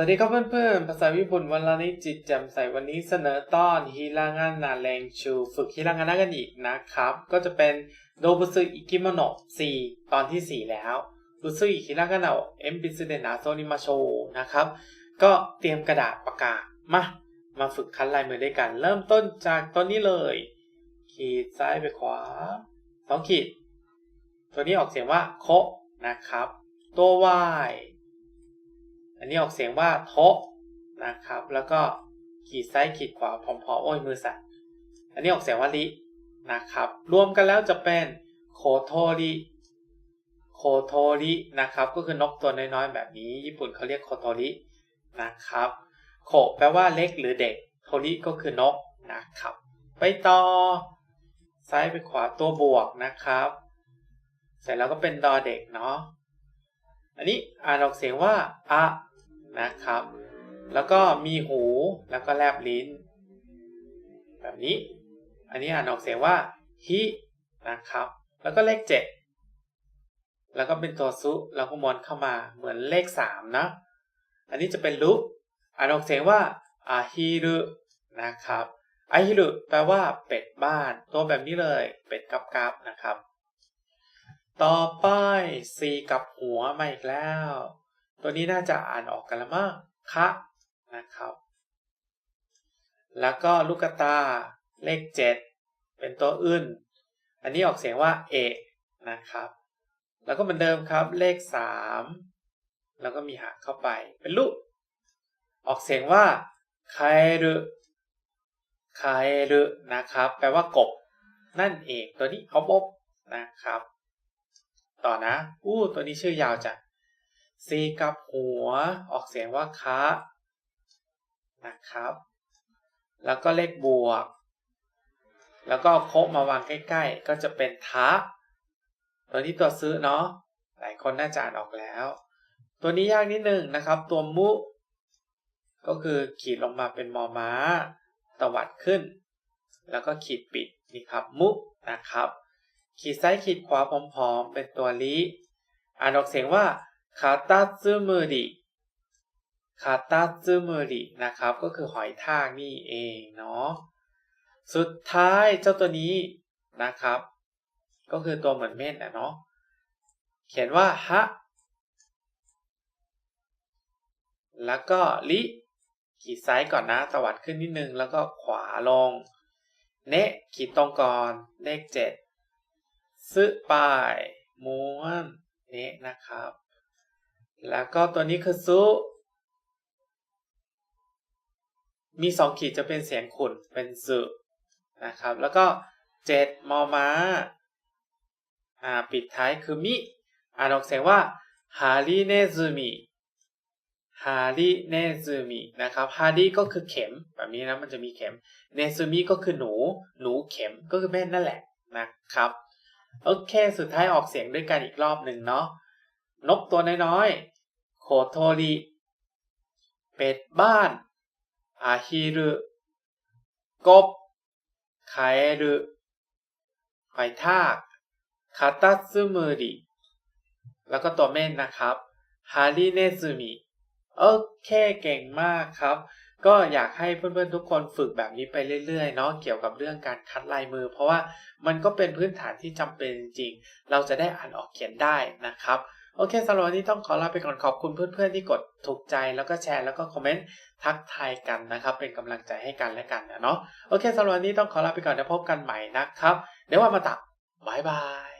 สวัสดีครับเพื่อนๆ ภาษาญี่ปุ่นวันละนิดจิตแจ่มใสวันนี้เสนอตอนฮิรางานาแรงชู ฝึกฮิรางานากันอีกนะครับ ก็จะเป็นโดบุซึอิกิโมโนะ4ตอนที่ 4 แล้วบุซึอิฮิรางานะเอ็มบิซึเดนะโซนิมาโชนะครับ ก็เตรียมกระดาษปากกามา มาฝึกคัดลายมือด้วยกัน เริ่มต้นจากตัวนี้เลย ขีดซ้ายไปขวาสองขีด ตัวนี้ออกเสียงว่าโคะนะครับ ตัว y อันนี้ออกเสียงว่าโทะนะครับ แล้วก็ขีดซ้ายขีดขวาพร้อมๆโอ้ยมือสั่นอันนี้ออกเสียงว่ารินะครับ รวมกันแล้วจะเป็นโคโทริโคโทรินะครับ ก็คือนกตัวน้อยๆแบบนี้ ญี่ปุ่นเขาเรียกโคโทรินะครับโคแปลว่าเล็กหรือเด็ก โทริก็คือนกนะครับ ไปต่อ ซ้ายไปขวาตัวบวกนะครับ เสร็จแล้วก็เป็นดอเด็กเนาะอันนี้อ่านออกเสียงว่าอะ นะครับ แล้วก็มีหูแล้วก็แลบลิ้น แบบนี้ อันนี้อ่านออกเสียงว่าฮินะครับ แล้วก็เลขเจ็ดแล้วก็เป็นตัวซุแล้วก็มอนเข้ามาเหมือนเลขสามนะ อันนี้จะเป็นลุอ่านออกเสียงว่าอาฮิรุนะครับอาฮิรุแปลว่าเป็ดบ้าน ตัวแบบนี้เลย เป็ดกับกับนะครับ ต่อไปสีกับหัวมาอีกแล้ว ตัวนี้น่าจะอ่านออกกันละมั้งคะนะครับ แล้วก็ลูกตาเลขเจ็ดเป็นตัวอื่น อันนี้ออกเสียงว่าเอะนะครับ แล้วก็เหมือนเดิมครับเลขสามแล้วก็มีหางเข้าไปเป็นลูก ออกเสียงว่าคาเอรุคาเอรุนะครับ แปลว่ากบ นั่นเองตัวนี้เขาบบนะครับ ต่อนะ อู้ ตัวนี้ชื่อยาวจัง ซีกับหัวออกเสียงว่าคะนะครับ แล้วก็เลขบวก แล้วก็โคมาวางใกล้ ๆ ก็จะเป็นทะตัวนี้ตัวซื้อเนาะหลายคนน่าจะอ่านออกแล้ว ตัวนี้ยากนิดนึงนะครับ ตัวมุ ก็คือขีดลงมาเป็นมอม้า ตวัดขึ้น แล้วก็ขีดปิดนี่ครับมุนะครับ ขีดซ้ายขีดขวาพร้อมๆเป็นตัวลิอ่านออกเสียงว่า คาตาซึมือดิคาตาซึมือดินะครับ ก็คือหอยทากนี่เองเนาะสุดท้ายเจ้าตัวนี้นะครับ ก็คือตัวเหมือนเม่นนะเนาะเขียนว่าฮะแล้วก็ลิขีดซ้ายก่อนนะตวัดขึ้นนิดนึง แล้วก็ขวาลง เนะขีดตรงก่อนเลขเจ็ดซึปลายม้วนนี้นะครับ แล้วก็ตัวนี้คือซุ มีสองขีดจะเป็นเสียงขุนเป็นซึนะครับ แล้วก็เจ็ดมอม้าอ่าปิดท้ายคือมิ อ่านออกเสียงว่าฮาริเนซึมิฮาริเนซึมินะครับฮาริก็คือเข็มแบบนี้นะมันจะมีเข็มเนซึมิก็คือหนู หนูเข็มก็คือแม่นั่นแหละนะครับ โอเค สุดท้ายออกเสียงด้วยกันอีกรอบหนึ่งเนาะ นกตัวน้อยๆ โคโทริ เป็ดบ้าน อาฮิรุ กบ คาเอรุ หอยทากคาตัซึมืริ แล้วก็ตัวเม่นนะครับ ฮาริเนซึมิ โอเคเก่งมากครับ ก็อยากให้เพื่อนๆทุกคนฝึกแบบนี้ไปเรื่อยๆเนาะ เกี่ยวกับเรื่องการคัดลายมือ เพราะว่ามันก็เป็นพื้นฐานที่จำเป็นจริง เราจะได้อ่านออกเขียนได้นะครับ โอเคสำหรับวันนี้ต้องขอลาไปก่อนขอบคุณเพื่อนๆที่กดถูกใจแล้วก็แชร์แล้วก็คอมเมนต์ทักทายกันนะครับ เป็นกำลังใจให้กันและกันเนาะโอเคสำหรับวันนี้ต้องขอลาไปก่อนแล้วพบกันใหม่นะครับ เดี๋ยวว่ามาตักบายบาย